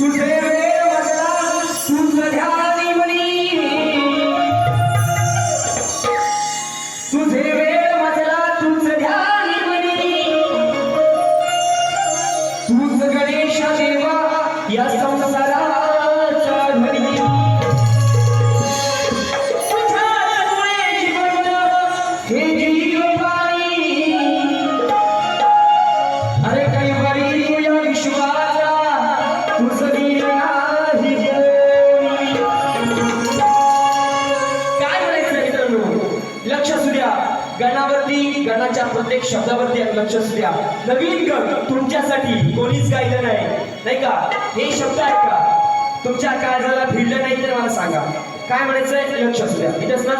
se vê लक्ष असू द्या. गणावरती गणाच्या प्रत्येक शब्दावरती लक्ष असू द्या. नवीन गण तुमच्यासाठी कोणीच गायलं नाही. नाही का? हे शब्द आहेत का? तुमच्या काय झाला भिडलं नाही तर मला सांगा. काय म्हणायचं लक्ष असू द्या. इथंच ना?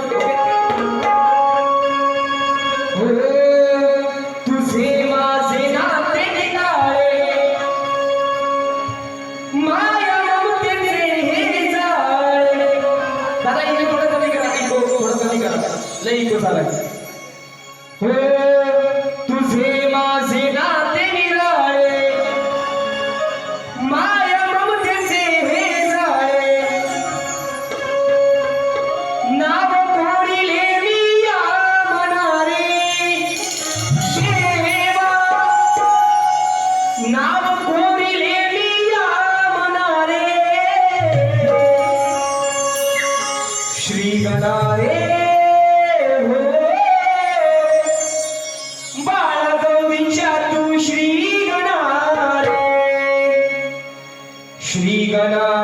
Jerusalén. Shana.